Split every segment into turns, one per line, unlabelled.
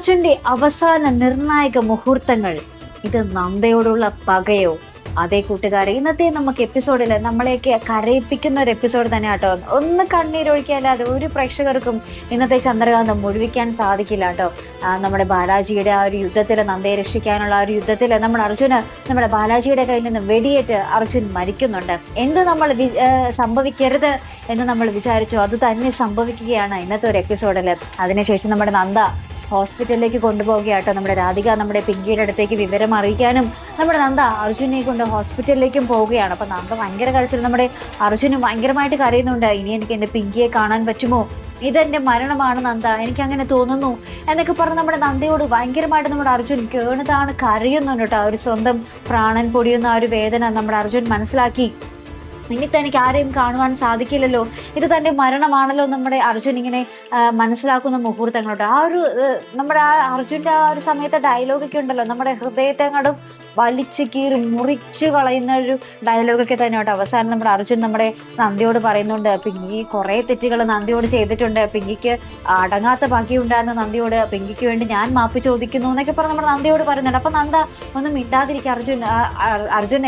അർജുന്റെ അവസാന നിർണായക മുഹൂർത്തങ്ങൾ. ഇത് നന്ദയോടുള്ള പകയോ? അതെ കൂട്ടുകാരെ ഇന്നത്തെ നമുക്ക് എപ്പിസോഡിൽ നമ്മളെയൊക്കെ കരയിപ്പിക്കുന്ന ഒരു എപ്പിസോഡ് തന്നെ കേട്ടോ ഒന്ന് കണ്ണീരൊഴിക്കാല്ലാതെ ഒരു പ്രേക്ഷകർക്കും ഇന്നത്തെ ചന്ദ്രകാന്തം മുഴുവിക്കാൻ സാധിക്കില്ല കേട്ടോ. നമ്മുടെ ബാലാജിയുടെ ആ ഒരു യുദ്ധത്തിൽ നന്ദയെ രക്ഷിക്കാനുള്ള ആ ഒരു യുദ്ധത്തിൽ നമ്മുടെ അർജുന് നമ്മുടെ ബാലാജിയുടെ കയ്യിൽ നിന്ന് വെടിയേറ്റ് അർജുൻ മരിക്കുന്നുണ്ട്. എന്ത് നമ്മൾ സംഭവിക്കരുത് എന്ന് നമ്മൾ വിചാരിച്ചു? അത് തന്നെ സംഭവിക്കുകയാണ് ഇന്നത്തെ ഒരു എപ്പിസോഡിൽ അതിനുശേഷം നമ്മുടെ നന്ദ ഹോസ്പിറ്റലിലേക്ക് കൊണ്ടുപോവുകയാട്ടോ. നമ്മുടെ രാധിക നമ്മുടെ പിങ്കിയുടെ അടുത്തേക്ക് വിവരം അറിയിക്കാനും നമ്മുടെ നന്ദ അർജുനെ കൊണ്ട് ഹോസ്പിറ്റലിലേക്കും പോവുകയാണ്. അപ്പോൾ നന്ദ ഭയങ്കര കരച്ചിൽ. നമ്മുടെ അർജുന് ഭയങ്കരമായിട്ട് കരയുന്നുണ്ട്. ഇനി എനിക്ക് എന്റെ പിങ്കിയെ കാണാൻ പറ്റുമോ? ഇതെന്റെ മരണമാണ് നന്ദ. എനിക്ക് അങ്ങനെ തോന്നുന്നു എന്നൊക്കെ പറഞ്ഞ് നമ്മുടെ നന്ദയോട് ഭയങ്കരമായിട്ട് നമ്മുടെ അർജുൻ കേണതാണ് കരയുന്നുണ്ട് കേട്ടോ. ആ ഒരു സ്വന്തം പ്രാണൻ പൊടിയുന്ന ആ ഒരു വേദന നമ്മുടെ അർജുൻ മനസ്സിലാക്കി. ഇനി തനിക്ക് ആരെയും കാണുവാൻ സാധിക്കില്ലല്ലോ. ഇത് തന്റെ മരണമാണല്ലോ നമ്മുടെ അർജുൻ ഇങ്ങനെ മനസ്സിലാക്കുന്ന മുഹൂർത്തങ്ങളുണ്ട് ആ ഒരു നമ്മുടെ ആ അർജുന്റെ ആ ഒരു സമയത്തെ ഡയലോഗൊക്കെ ഉണ്ടല്ലോ. നമ്മുടെ ഹൃദയത്തെ അങ്ങോട്ടും വലിച്ചു കീറി മുറിച്ചു കളയുന്ന ഒരു ഡയലോഗൊക്കെ തന്നെ ഉണ്ട് അവസാനം നമ്മുടെ അർജുൻ നമ്മുടെ നന്ദിയോട് പറയുന്നുണ്ട്. പിങ്കി കുറെ തെറ്റുകൾ നന്ദിയോട് ചെയ്തിട്ടുണ്ട്. പിങ്കിക്ക് അടങ്ങാത്ത ഭാഗ്യമുണ്ടായിരുന്ന നന്ദിയോട് പിങ്കിക്ക് വേണ്ടി ഞാൻ മാപ്പ് ചോദിക്കുന്നു എന്നൊക്കെ പറഞ്ഞ് നമ്മുടെ നന്ദിയോട് പറയുന്നുണ്ട്. അപ്പം നന്ദ ഒന്നും മിണ്ടാതിരിക്കുക അർജുൻ അർജുൻ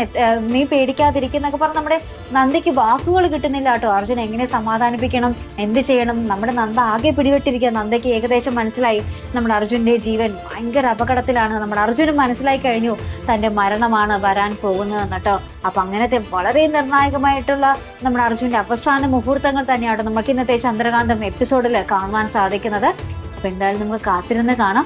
നീ പേടിക്കാതിരിക്കുന്നൊക്കെ പറഞ്ഞ് നമ്മുടെ നന്ദിക്ക് വാക്കുകൾ കിട്ടുന്നില്ല കേട്ടോ. അർജുൻ എങ്ങനെ സമാധാനിപ്പിക്കണം? എന്ത് ചെയ്യണം? നമ്മുടെ നന്ദ ആകെ പിടിപെട്ടിരിക്കുക നന്ദയ്ക്ക് ഏകദേശം മനസ്സിലായി. നമ്മുടെ അർജുന്റെ ജീവൻ ഭയങ്കര അപകടത്തിലാണ്. നമ്മുടെ അർജുനും മനസ്സിലായി കഴിഞ്ഞു തന്റെ മരണമാണ് വരാൻ പോകുന്നതെന്ന് കേട്ടോ. അപ്പം അങ്ങനത്തെ വളരെ നിർണായകമായിട്ടുള്ള നമ്മുടെ അർജുന്റെ അവസാന മുഹൂർത്തങ്ങൾ തന്നെയാണ് നമുക്ക് ഇന്നത്തെ ചന്ദ്രകാന്തം എപ്പിസോഡിൽ കാണുവാൻ സാധിക്കുന്നത്. അപ്പം എന്തായാലും നമുക്ക് കാത്തിരുന്ന് കാണാം.